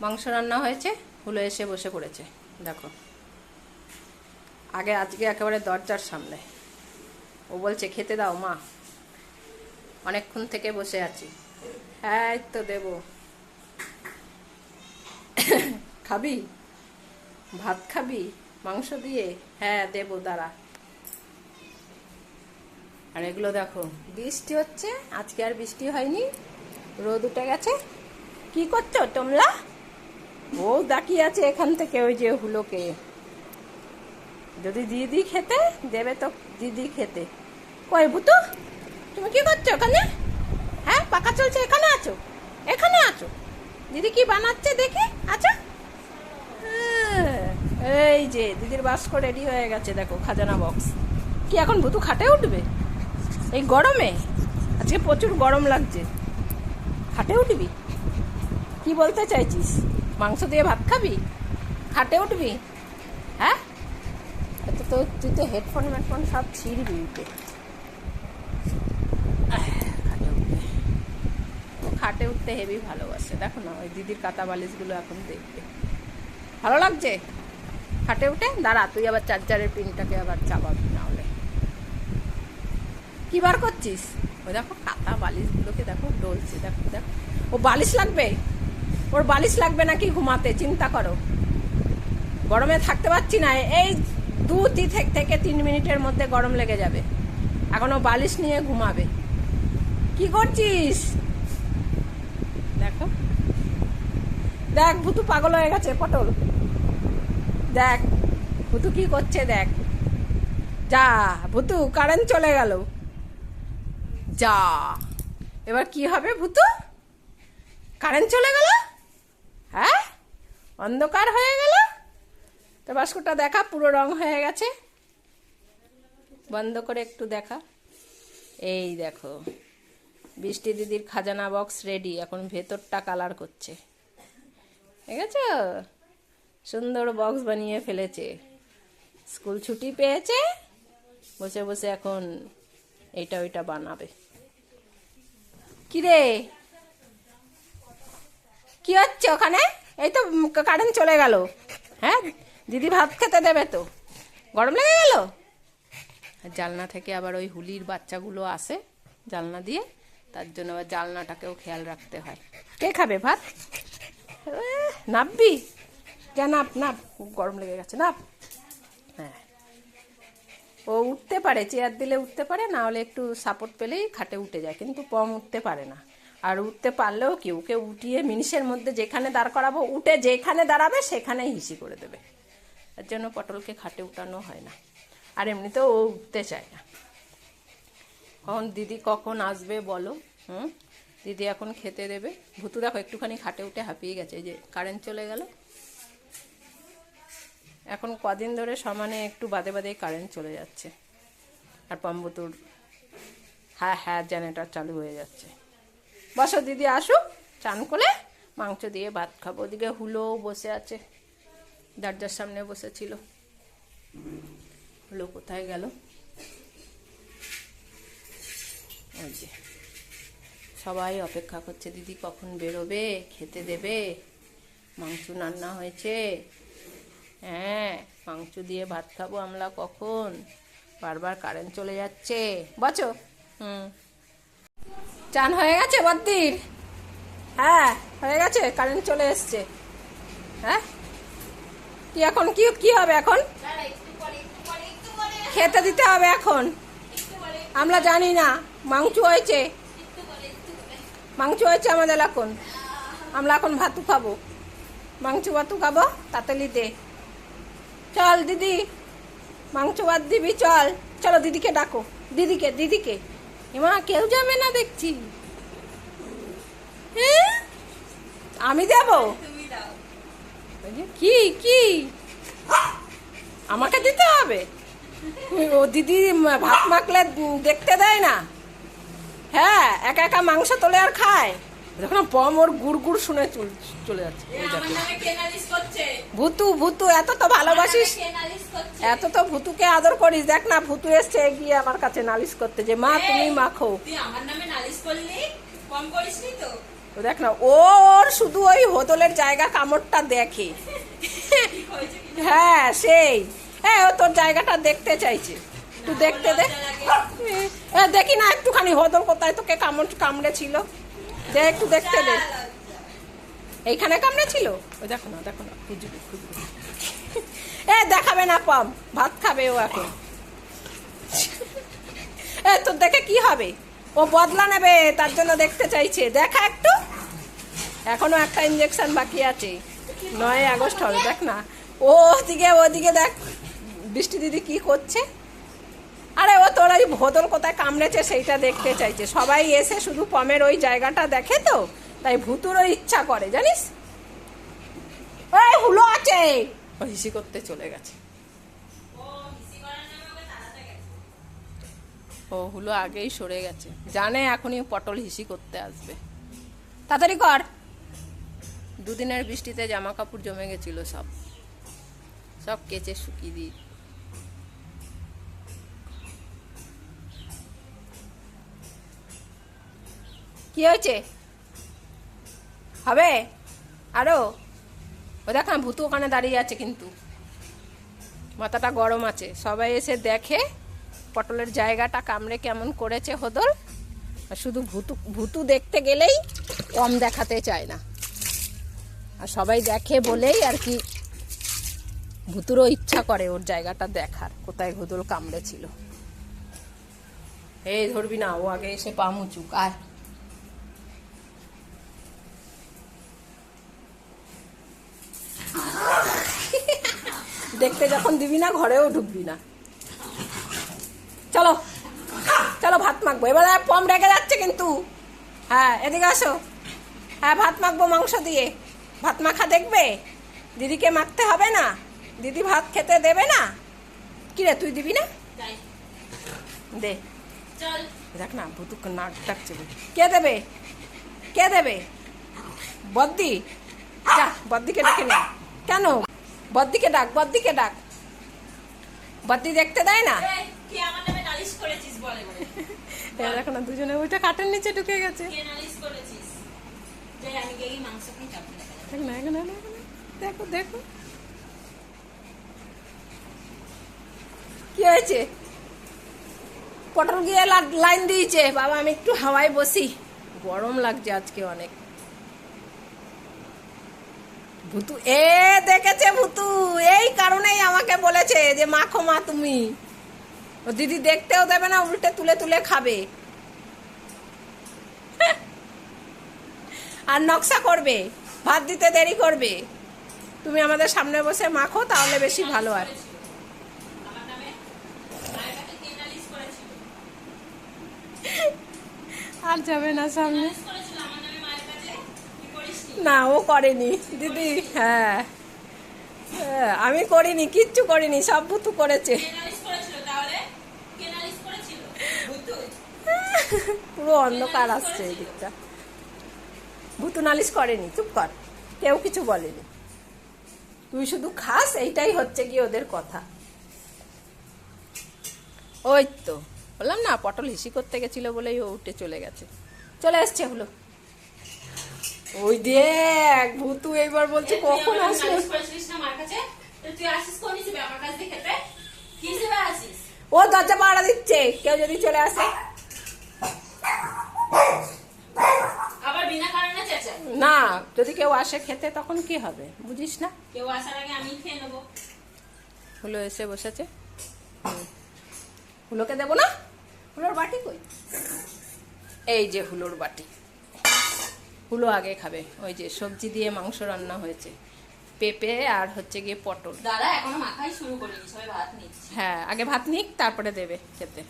মাংস রান্না হয়েছে, হুলো এসে বসে পড়েছে, দেখো। আগে আজকে একেবারে দরজার সামনে। ও বলছে, খেতে দাও, মা। অনেকক্ষণ থেকে বসে আছি। হ্যাঁ তো দেব। খাবি? ভাত খাবি? মাংস দিয়ে? হ্যাঁ দেবো, দাঁড়া। আর এগুলো দেখো, বৃষ্টি হচ্ছে, আজকে আর বৃষ্টি হয়নি, রোদ উঠে গেছে। কি করছ তোমরা? ও তাকিয়ে আছে এখান থেকে ওই যে হুলোকে। যদি দিদি খেতে দেবে তো দিদি খেতে। কই ভুতু তুমি কি করছ ওখানে হ্যাঁ পাকা চলছে এখানে আছো? এখানে আছো? দিদি কি বানাচ্ছে দেখি আচ্ছা। হ্যাঁ, এই যে দিদির বাস্ক রেডি হয়ে গেছে দেখো খাজানা বক্স। কি এখন ভুতু খাটে উঠবে? এই গরমে? আজকে প্রচুর গরম লাগছে। খাটে উঠবি? কি বলতে চাইছিস? মাংস দিয়ে ভাত খাবি? খাটে উঠবি? হ্যাঁ? এত তো তুই তো হেডফোন মেডফোন সব ছিঁড়বি উঠে। খাটে উঠতে হেভি ভালোবাসে। দেখো না, ওই দিদির কাতা বালিশগুলো এখন দেখবে। ভালো লাগছে? খাটে উঠে? দাঁড়া, তুই আবার চার্জারের পিনটাকে আবার চাপাবি না হলে কি বার করছিস? ওই দেখো কাতা বালিশগুলোকে দেখো, ডলছে। দেখো দেখো। ও বালিশ লাগবে? ওর বালিশ লাগবে নাকি ঘুমাতে? চিন্তা করো। গরমে থাকতে পারছি না। এই দু থেকে থেকে তিন মিনিটের মধ্যে গরম লেগে যাবে। এখন ও বালিশ নিয়ে ঘুমাবে। কি করছিস? দেখো। দেখ ভুতু পাগল হয়ে গেছে পটল। দেখ ভুতু কি করছে দেখ। যা ভুতু কারেন্ট চলে গেল। যা। এবার কি হবে ভুতু? কারেন্ট চলে গেল? হ্যাঁ? অন্ধকার হয়ে গেল? তো বাস্কটা দেখা, পুরো রং হয়ে গেছে। বন্ধ করে একটু দেখা। এই দেখো, বৃষ্টি দিদির খাজানা বক্স রেডি এখন ভেতরটা কালার করছে। ঠিক আছে সুন্দর বক্স বানিয়ে ফেলেছে। স্কুল ছুটি পেয়েছে, বসে বসে এখন এইটা ওইটা বানাবে। কিরে? কি হচ্ছে ওখানে? এই তো কারেন্ট চলে গেল। হ্যাঁ? দিদি ভাত খেতে দেবে তো। গরম লেগে গেল? জালনা থেকে আবার ওই হুলির বাচ্চাগুলো আসে জালনা দিয়ে। তার জন্য আবার জালনাটাকেও খেয়াল রাখতে হয়। কে খাবে ভাত? নাববি। যা নাপ নাপ গরম লেগে গেছে নাপ হ্যাঁ। ও উঠতে পারে, চেয়ার দিলে উঠতে পারে, না হলে একটু সাপোর্ট পেলেই খাটে উঠে যায়, কিন্তু পম উঠতে পারে না। আর উঠতে পারলেও কি, ওকে উঠিয়ে মিনিশের মধ্যে যেখানে দাঁড় করাবো, উঠে যেখানে দাঁড়াবে, সেখানেই হিসি করে দেবে। তার জন্য পটলকে খাটে উঠানো হয় না। আর এমনিতেও ও উঠতে চায় না। কখন দিদি কখন আসবে বলো, হুম? দিদি এখন খেতে দেবে। ভুতু দেখো একটুখানি খাটে উঠে হাঁপিয়ে গেছে যে কারেন্ট চলে গেল। এখন কদিন ধরে সমানে একটু বাদে বাদে কারেন্ট চলে যাচ্ছে। আর পাম্বুতুর হ্যাঁ হ্যাঁ জেনারেটার চালু হয়ে যাচ্ছে। বসো দিদি আসুক চান করে মাংস দিয়ে ভাত খাব। ওদিকে হুলো বসে আছে। দরজার সামনে বসেছিল। হুলো কোথায় গেল? ওই যে। সবাই অপেক্ষা করছে, দিদি কখন বেরোবে? খেতে দেবে? মাংস রান্না হয়েছে? হ্যাঁ মাংস দিয়ে ভাত খাব আমরা কখন? বারবার কারেন্ট চলে যাচ্ছে। বচো হুম। চান হয়ে গেছে বদ্দির? হ্যাঁ হয়ে গেছে কারেন্ট চলে এসছে। হ্যাঁ? কি এখন, কি কি হবে এখন? খেতে দিতে হবে এখন। আমরা জানি না, মাংস হয়েছে। মাংস হয়েছে আমাদের এখন। আমরা এখন ভাতু খাব মাংস ভাতু খাব তাড়াতাড়ি দে। চল, দিদি। মাংস ভাত দিবি, চল। চলো, দিদিকে ডাকো। দিদিকে দিদিকে। এমা কেউ যাবে না দেখছি? আমি যাব? কি কি? আমাকে দিতে হবে? ও দিদি ভাত মাখলে দেখতে দেয় না। হ্যাঁ একা একা মাংস তোলে আর খায়। দেখো পম ওর গুড় গুড় শুনে চল- যাচ্ছে? ভুতু ভুতু এত তো ভালোবাসিস? এত তো ভুতুকে আদর করিস। দেখ না ভুতু এসছে এগিয়ে আমার কাছে নালিশ করতে যে মা তুমি মাখো। আমার নামে নালিশ করলি? কম করিসনি তো? ও দেখ না ওর শুধু ওই হোদলের জায়গা কামড়টা দেখে। হ্যাঁ সেই। হ্যাঁ ও তোর জায়গাটা দেখতে চাইছে। একটু দেখতে দে। দেখি না একটুখানি হোদল কোথায় তোকে কামড় কামড়েছিল? দে একটু দেখতে দে। এইখানে কামড়েছিল ওই দেখো না দেখো না। খুঁজবে খুঁজবে এ, দেখাবে না, পাম। ভাত খাবে ও এখন। এ, তোর দেখে কি হবে? ও বদলা নেবে, তার জন্য দেখতে চাইছে। দেখা একটু। এখনও একটা ইঞ্জেকশন বাকি আছে। নয় আগস্ট হবে, দেখ না। ও ওদিকে ওদিকে দেখ। বৃষ্টি দিদি কি করছে? তোর ওই ভোদল কোথায় কামড়েছে সেইটা দেখতে চাইছে। সবাই এসে শুধু পমের ওই জায়গাটা দেখে তো তাই ভুতুরও ইচ্ছা করে জানিস? ওই হুলো আছে! ও হিসি করতে চলে গেছে। ও হুলো আগেই সরে গেছে। জানে এখনই পটল হিসি করতে আসবে। তাড়াতাড়ি কর। দুদিনের বৃষ্টিতে জামা কাপড় জমে গেছিল সব। সব কেচে শুকিয়ে দিই কি হয়েছে? হবে? আরও? ও দেখ না, ভূতু ওখানে দাঁড়িয়ে আছে কিন্তু। মাথাটা গরম আছে। সবাই এসে দেখে পটলের জায়গাটা কামড়ে কেমন করেছে হদল। আর শুধু ভুতু ভুতু দেখতে গেলেই কম দেখাতে চায় না। আর সবাই দেখে বলেই আর কি ভুতুরও ইচ্ছা করে ওর জায়গাটা দেখার, কোথায় হদল কামড়েছিল। এই ধরবি না, ও আগে এসে পা মুচুক আর দেখতে যখন দিবি না ঘরেও ঢুকবি না। চলো চলো ভাত মাখবো। এবারে পম রেগে যাচ্ছে কিন্তু। হ্যাঁ এদিকে আসো। হ্যাঁ ভাত মাখবো মাংস দিয়ে। ভাত মাখা দেখবে? দিদিকে মাখতে হবে না। দিদি ভাত খেতে দেবে না? কি রে তুই দিবি না? দে। চল। দেখ না ভুতুক নাক ডাকছে। কে দেবে? কে দেবে? বদ্দি। যা বদ্দিকে ডেকে নে। কেন? বদ্দিকে ডাক বদ্দিকে ডাক। বদ্দি দেখতে দেয় না? এবার দেখো না দুজনে ওইটা কাটের নিচে ঢুকে গেছে। দেখ এখানে এখানে। দেখো দেখো কি হয়েছে? পটল গিয়ে লাইন দিয়েছে। বাবা আমি একটু হাওয়ায় বসি। গরম লাগছে আজকে অনেক। ভুতু, এ দেখেছে ভুতু, এই কারণেই আমাকে বলেছে যে, মাখো মা তুমি। ও দিদি দেখতেও দেবে না, উল্টে তুলে তুলে খাবে। আর নকশা করবে, ভাত দিতে দেরি করবে। তুমি আমাদের সামনে বসে মাখো, তাহলে বেশি ভালো আর আর যাবে না সামনে নালিশ করেছিল আমার নামে মায়ের কাছে কি করিসনি না ও করেনি। দিদি হ্যাঁ। হ্যাঁ, আমি করিনি কিচ্ছু করিনি সব ভুতু করেছে। পুরো অন্ধকার আসছে এই দিকটা ভুতু নালিশ করেনি চুপ কর। কেউ কিছু বলেনি। তুই শুধু খাস এইটাই হচ্ছে কি ওদের কথা। ওই তো বললাম না পটল হিসি করতে গেছিল বলেই ও উঠে চলে গেছে। চলে এসছে হলো। ওই দেখ ভুতু এইবার বলছে কখন আসিস ও দরজা পাড়া দিচ্ছে কেউ যদি চলে আসে। না যদি কেউ আসে খেতে তখন কি হবে? বুঝিস না? কেউ আসার আগে আমি খেয়ে নেব। হুলো এসে বসেছে। হুলোকে দেবো না? হুলোর বাটি কই? এই যে হুলোর বাটি। হুলো আগে খাবে। ওই যে সবজি দিয়ে মাংস রান্না হয়েছে। পেঁপে আর হচ্ছে গিয়ে পটল। দাদা এখনও মাখাই শুরু করিনি সবাই ভাত নিচ্ছে। হ্যাঁ আগে ভাত নিক তারপরে দেবে খেতে।